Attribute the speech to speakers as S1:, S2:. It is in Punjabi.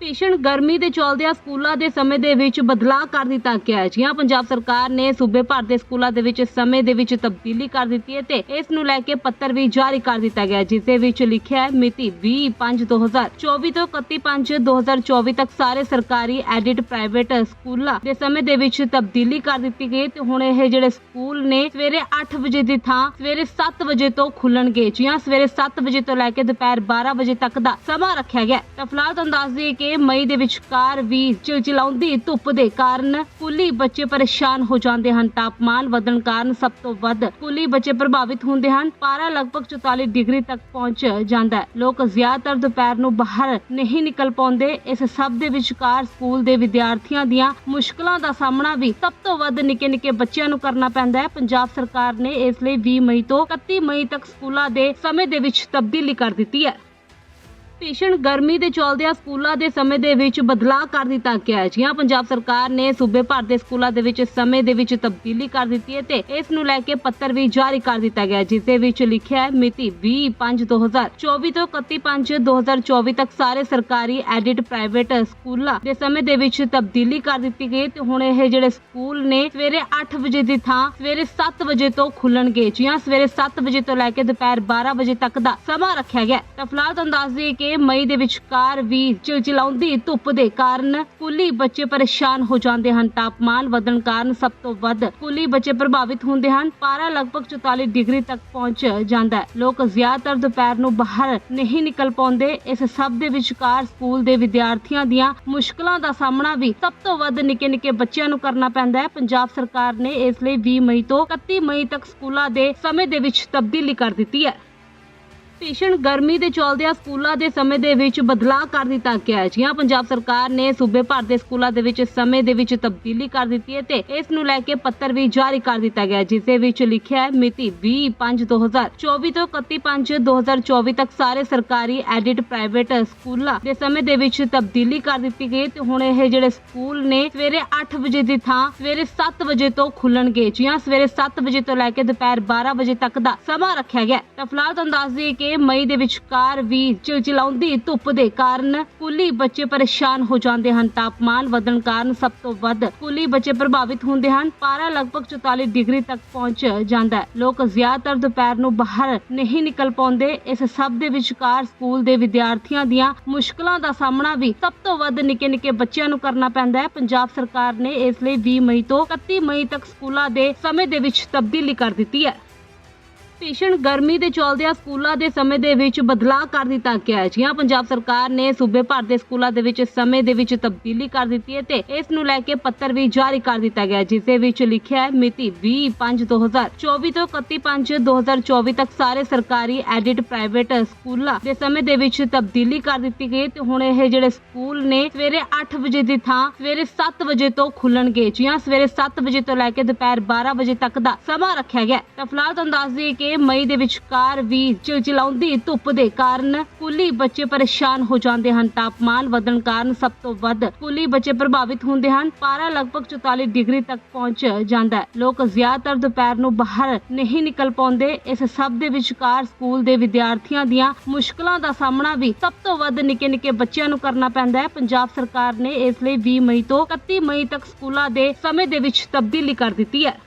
S1: ਭੀਸ਼ਣ ਗਰਮੀ ਦੇ ਚੱਲਦਿਆਂ ਸਕੂਲਾਂ ਦੇ ਸਮੇਂ ਦੇ ਵਿੱਚ ਬਦਲਾਅ ਕਰ ਦਿੱਤਾ ਗਿਆ ਹੈ। ਜੀਆਂ ਪੰਜਾਬ ਸਰਕਾਰ ਨੇ ਸੂਬੇ ਭਰ ਦੇ ਸਕੂਲਾਂ ਦੇ ਵਿੱਚ ਸਮੇਂ ਦੇ ਵਿੱਚ ਤਬਦੀਲੀ ਕਰ ਦਿੱਤੀ ਹੈ ਤੇ ਇਸ ਨੂੰ ਲੈ ਕੇ ਪੱਤਰ ਵੀ ਜਾਰੀ ਕਰ ਦਿੱਤਾ ਗਿਆ ਹੈ, ਜਿਸ ਦੇ ਵਿੱਚ ਲਿਖਿਆ ਹੈ ਮਿਤੀ 20/5/2024 ਤੋਂ 31/5/2024 ਤੱਕ ਸਾਰੇ ਸਰਕਾਰੀ ਐਡਿਟ ਪ੍ਰਾਈਵੇਟ ਸਕੂਲਾਂ ਦੇ ਸਮੇਂ ਦੇ ਵਿੱਚ ਤਬਦੀਲੀ ਕਰ ਦਿੱਤੀ ਗਈ ਤੇ ਹੁਣ ਇਹ ਜਿਹੜੇ ਸਕੂਲ ਸਕੂਲ ਨੇ ਸਵੇਰੇ 8 ਵਜੇ ਦੀ ਥਾਂ ਸਵੇਰੇ 7 ਵਜੇ ਤੋਂ ਖੁੱਲਣਗੇ। ਜੀਆਂ ਸਵੇਰੇ 7 ਵਜੇ ਤੋਂ ਲੈ ਕੇ ਦੁਪਹਿਰ 12 ਵਜੇ ਤੱਕ ਦਾ ਸਮਾਂ ਰੱਖਿਆ ਗਿਆ। ਤਾਂ ਫਿਲਹਾਲ ਤੁਹਾਨੂੰ ਦੱਸ ਦਈਏ ਕਿ ਮਈ ਦੇ ਵਿਚਕਾਰ ਵੀ ਚਿਲਚਿਲਾਉਂਦੀ ਧੁੱਪ ਦੇ ਕਾਰਨ ਸਕੂਲੀ ਬੱਚੇ ਪਰੇਸ਼ਾਨ ਹੋ ਜਾਂਦੇ ਹਨ। ਤਾਪਮਾਨ ਵਧਣ ਕਾਰਨ ਸਭ ਤੋਂ ਵੱਧ ਸਕੂਲੀ ਬੱਚੇ ਪ੍ਰਭਾਵਿਤ ਹੁੰਦੇ ਹਨ। ਪਾਰਾ ਲਗਭਗ 44 ਡਿਗਰੀ ਤੱਕ ਪਹੁੰਚ ਜਾਂਦਾ ਹੈ। ਲੋਕ ਜ਼ਿਆਦਾਤਰ ਦੁਪਹਿਰ ਨੂੰ ਬਾਹਰ ਨਹੀਂ ਨਿਕਲ ਪਾਉਂਦੇ। ਇਸ ਸਭ ਦੇ ਵਿਚਕਾਰ ਸਕੂਲ ਦੇ ਵਿਦਿਆਰਥੀਆਂ ਦੀਆਂ ਮੁਸ਼ਕਲਾਂ ਦਾ ਸਾਹਮਣਾ ਵੀ ਸਭ ਤੋਂ ਵੱਧ ਨਿੱਕੇ ਨਿੱਕੇ ਬੱਚਿਆਂ ਨੂੰ ਕਰਨਾ ਪੈਂਦਾ ਹੈ। ਪੰਜਾਬ ਸਰਕਾਰ ਨੇ ਇਸ ਲਈ 20 ਮਈ ਤੋਂ 31 ਮਈ ਤੱਕ ਸਕੂਲਾਂ ਦੇ ਸਮੇਂ ਦੇ ਵਿੱਚ ਤਬਦੀਲੀ ਕਰ ਦਿੱਤੀ ਹੈ। ਭੀਸ਼ਣ ਗਰਮੀ ਦੇ ਚਲਦਿਆਂ ਸਕੂਲਾਂ ਦੇ ਸਮੇਂ ਦੇ ਵਿੱਚ ਬਦਲਾਅ ਕਰ ਦਿੱਤਾ ਗਿਆ ਹੈ। ਜੀਆਂ ਪੰਜਾਬ ਸਰਕਾਰ ਨੇ ਸੂਬੇ ਭਰ ਦੇ ਸਕੂਲਾਂ ਦੇ ਵਿੱਚ ਸਮੇਂ ਦੇ ਵਿੱਚ ਤਬਦੀਲੀ ਕਰ ਦਿੱਤੀ ਹੈ ਤੇ ਇਸ ਨੂੰ ਲੈ ਕੇ ਪੱਤਰ ਵੀ ਜਾਰੀ ਕਰ ਦਿੱਤਾ ਗਿਆ ਜਿਸ ਦੇ ਵਿੱਚ ਲਿਖਿਆ ਹੈ, ਮਿਤੀ 20/5/2024 ਤੋਂ 31/5/2024 ਤੱਕ ਸਾਰੇ ਸਰਕਾਰੀ ਐਡਿਟ ਪ੍ਰਾਈਵੇਟ ਸਕੂਲਾਂ ਦੇ ਸਮੇਂ ਦੇ ਵਿੱਚ ਤਬਦੀਲੀ ਕਰ ਦਿੱਤੀ ਗਈ ਤੇ ਹੁਣ ਇਹ ਜਿਹੜੇ ਸਕੂਲ ਨੇ ਸਵੇਰੇ 8 ਵਜੇ ਦੀ ਥਾਂ ਸਵੇਰੇ 7 ਵਜੇ ਤੋਂ ਖੁੱਲਣਗੇ। ਜੀਆਂ ਸਵੇਰੇ 7 ਵਜੇ ਤੋਂ ਲੈ ਕੇ ਦੁਪਹਿਰ 12 ਵਜੇ ਤੱਕ ਦਾ ਸਮਾਂ ਰੱਖਿਆ ਗਿਆ ਤਾਂ ਫਿਲਹਾਲ ਤੁਹਾਨੂੰ ਦੱਸ ਦਈਏ ਕਿ ਮਈ ਦੇ ਵਿਚਕਾਰ ਵੀ ਚਿਲਚਿਲਾਉਂਦੀ ਧੁੱਪ ਦੇ ਕਾਰਨ ਸਕੂਲੀ ਬੱਚੇ ਪਰੇਸ਼ਾਨ ਹੋ ਜਾਂਦੇ ਹਨ। ਤਾਪਮਾਨ ਵਧਣ ਕਾਰਨ ਸਭ ਤੋਂ ਵੱਧ ਸਕੂਲੀ ਬੱਚੇ ਪ੍ਰਭਾਵਿਤ ਹੁੰਦੇ ਹਨ। ਪਾਰਾ ਲਗਭਗ 44 ਡਿਗਰੀ ਤੱਕ ਪਹੁੰਚ ਜਾਂਦਾ ਹੈ। ਲੋਕ ਜ਼ਿਆਦਾਤਰ ਦੁਪਹਿਰ ਨੂੰ ਬਾਹਰ ਨਹੀਂ ਨਿਕਲ ਪਾਉਂਦੇ। ਇਸ ਸਭ ਦੇ ਵਿਚਕਾਰ ਸਕੂਲ ਦੇ ਵਿਦਿਆਰਥੀਆਂ ਦੀਆਂ ਮੁਸ਼ਕਲਾਂ ਦਾ ਸਾਹਮਣਾ ਵੀ ਸਭ ਤੋਂ ਵੱਧ ਨਿੱਕੇ ਨਿੱਕੇ ਬੱਚਿਆਂ ਨੂੰ ਕਰਨਾ ਪੈਂਦਾ ਹੈ। ਪੰਜਾਬ ਸਰਕਾਰ ਨੇ ਇਸ ਲਈ 20 ਮਈ ਤੋਂ 31 ਮਈ ਤੱਕ ਸਕੂਲਾਂ ਦੇ ਸਮੇਂ ਦੇ ਵਿੱਚ ਤਬਦੀਲੀ ਕਰ ਦਿੱਤੀ ਹੈ। ਭੀਸ਼ਣ ਗਰਮੀ ਦੇ ਚਲਦਿਆਂ ਸਕੂਲਾਂ ਦੇ ਸਮੇਂ ਦੇ ਵਿੱਚ ਬਦਲਾਅ ਕਰ ਦਿੱਤਾ ਗਿਆ ਹੈ। ਜੀਆਂ ਪੰਜਾਬ ਸਰਕਾਰ ਨੇ ਸੂਬੇ ਭਰ ਦੇ ਸਕੂਲਾਂ ਦੇ ਵਿੱਚ ਸਮੇਂ ਦੇ ਵਿੱਚ ਤਬਦੀਲੀ ਕਰ ਦਿੱਤੀ ਹੈ ਤੇ ਇਸ ਨੂੰ ਲੈ ਕੇ ਪੱਤਰ ਵੀ ਜਾਰੀ ਕਰ ਦਿੱਤਾ ਗਿਆ ਜਿਸ ਦੇ ਵਿੱਚ ਲਿਖਿਆ ਹੈ, ਮਿਤੀ 20/5/2024 ਤੋਂ 31/5/2024 ਤੱਕ ਸਾਰੇ ਸਰਕਾਰੀ ਐਡਿਟ ਪ੍ਰਾਈਵੇਟ ਸਕੂਲਾਂ ਦੇ ਸਮੇਂ ਦੇ ਵਿੱਚ ਤਬਦੀਲੀ ਕਰ ਦਿੱਤੀ ਗਈ ਤੇ ਹੁਣ ਇਹ ਜਿਹੜੇ ਸਕੂਲ ਨੇ ਸਵੇਰੇ 8 ਵਜੇ ਦੀ ਥਾਂ ਸਵੇਰੇ 7 ਵਜੇ ਤੋਂ ਖੁੱਲਣਗੇ। ਜੀਆਂ ਸਵੇਰੇ 7 ਵਜੇ ਤੋਂ ਲੈ ਕੇ ਦੁਪਹਿਰ 12 ਵਜੇ ਤੱਕ ਦਾ ਸਮਾਂ ਰੱਖਿਆ ਗਿਆ ਤਾਂ ਫਿਲਹਾਲ ਤੁਹਾਨੂੰ ਦੱਸ ਦਈਏ ਕਿ ਮਈ ਦੇ ਵਿਚਕਾਰ ਵੀ ਚਿਲਚਿਲਾਉਂਦੀ ਧੁੱਪ ਦੇ ਕਾਰਨ ਸਕੂਲੀ ਬੱਚੇ ਪਰੇਸ਼ਾਨ ਹੋ ਜਾਂਦੇ ਹਨ। ਤਾਪਮਾਨ ਵਧਣ ਕਾਰਨ ਸਭ ਤੋਂ ਵੱਧ ਸਕੂਲੀ ਬੱਚੇ ਪ੍ਰਭਾਵਿਤ ਹੁੰਦੇ ਹਨ। ਪਾਰਾ ਲਗਭਗ 44 ਡਿਗਰੀ ਤੱਕ ਪਹੁੰਚ ਜਾਂਦਾ ਹੈ। ਲੋਕ ਜ਼ਿਆਦਾਤਰ ਦੁਪਹਿਰ ਨੂੰ ਬਾਹਰ ਨਹੀਂ ਨਿਕਲ ਪਾਉਂਦੇ। ਇਸ ਸਭ ਦੇ ਵਿਚਕਾਰ ਸਕੂਲ ਦੇ ਵਿਦਿਆਰਥੀਆਂ ਦੀਆਂ ਮੁਸ਼ਕਲਾਂ ਦਾ ਸਾਹਮਣਾ ਵੀ ਸਭ ਤੋਂ ਵੱਧ ਨਿੱਕੇ ਨਿੱਕੇ ਬੱਚਿਆਂ ਨੂੰ ਕਰਨਾ ਪੈਂਦਾ ਹੈ। ਪੰਜਾਬ ਸਰਕਾਰ ਨੇ ਇਸ ਲਈ 20 ਮਈ ਤੋਂ 31 ਮਈ ਤੱਕ ਸਕੂਲਾਂ ਦੇ ਸਮੇਂ ਦੇ ਵਿੱਚ ਤਬਦੀਲੀ ਕਰ ਦਿੱਤੀ ਹੈ। ਭੀਸ਼ਣ ਗਰਮੀ ਦੇ ਚਲਦਿਆਂ ਸਕੂਲਾਂ ਦੇ ਸਮੇਂ ਦੇ ਵਿੱਚ ਬਦਲਾਅ ਕਰ ਦਿੱਤਾ ਗਿਆ ਹੈ। ਜੀਆਂ ਪੰਜਾਬ ਸਰਕਾਰ ਨੇ ਸੂਬੇ ਭਰ ਦੇ ਸਕੂਲਾਂ ਦੇ ਵਿੱਚ ਸਮੇਂ ਦੇ ਵਿੱਚ ਤਬਦੀਲੀ ਕਰ ਦਿੱਤੀ ਹੈ ਤੇ ਇਸ ਨੂੰ ਲੈ ਕੇ ਪੱਤਰ ਵੀ ਜਾਰੀ ਕਰ ਦਿੱਤਾ ਗਿਆ ਜਿਸ ਦੇ ਵਿੱਚ ਲਿਖਿਆ ਹੈ, ਮਿਤੀ 20/5/2024 ਤੋਂ 31/5/2024 ਤੱਕ ਸਾਰੇ ਸਰਕਾਰੀ ਐਡਿਟ ਪ੍ਰਾਈਵੇਟ ਸਕੂਲਾਂ ਦੇ ਸਮੇਂ ਦੇ ਵਿੱਚ ਤਬਦੀਲੀ ਕਰ ਦਿੱਤੀ ਗਈ ਤੇ ਹੁਣ ਇਹ ਜਿਹੜੇ ਸਕੂਲ ਨੇ ਸਵੇਰੇ 8 ਵਜੇ ਦੀ ਥਾਂ ਸਵੇਰੇ 7 ਵਜੇ ਤੋਂ ਖੁੱਲਣਗੇ। ਜੀਆਂ ਸਵੇਰੇ 7 ਵਜੇ ਤੋਂ ਲੈ ਕੇ ਦੁਪਹਿਰ 12 ਵਜੇ ਤੱਕ ਦਾ ਸਮਾਂ ਰੱਖਿਆ ਗਿਆ ਤਾਂ ਫਿਲਹਾਲ ਤੁਹਾਨੂੰ ਦੱਸ ਦਈਏ ਕਿ ਮਈ ਦੇ ਵਿਚਕਾਰ ਵੀ ਚਿਲਚਿਲਾਉਂਦੀ ਧੁੱਪ ਦੇ ਕਾਰਨ ਸਕੂਲੀ ਬੱਚੇ ਪਰੇਸ਼ਾਨ ਹੋ ਜਾਂਦੇ ਹਨ। ਤਾਪਮਾਨ ਵਧਣ ਕਾਰਨ ਸਭ ਤੋਂ ਵੱਧ ਸਕੂਲੀ ਬੱਚੇ ਪ੍ਰਭਾਵਿਤ ਹੁੰਦੇ ਹਨ। ਪਾਰਾ ਲਗਭਗ 44 ਡਿਗਰੀ ਤੱਕ ਪਹੁੰਚ ਜਾਂਦਾ ਹੈ। ਲੋਕ ਜ਼ਿਆਦਾਤਰ ਦੁਪਹਿਰ ਨੂੰ ਬਾਹਰ ਨਹੀਂ ਨਿਕਲ ਪਾਉਂਦੇ। ਇਸ ਸਭ ਦੇ ਵਿਚਕਾਰ ਸਕੂਲ ਦੇ ਵਿਦਿਆਰਥੀਆਂ ਦੀਆਂ ਮੁਸ਼ਕਲਾਂ ਦਾ ਸਾਹਮਣਾ ਵੀ ਸਭ ਤੋਂ ਵੱਧ ਨਿੱਕੇ ਨਿੱਕੇ ਬੱਚਿਆਂ ਨੂੰ ਕਰਨਾ ਪੈਂਦਾ ਹੈ। ਪੰਜਾਬ ਸਰਕਾਰ ਨੇ ਇਸ ਲਈ 20 ਮਈ ਤੋਂ 31 ਮਈ ਤੱਕ ਸਕੂਲਾਂ ਦੇ ਸਮੇਂ ਦੇ ਵਿੱਚ ਤਬਦੀਲੀ ਕਰ ਦਿੱਤੀ ਹੈ।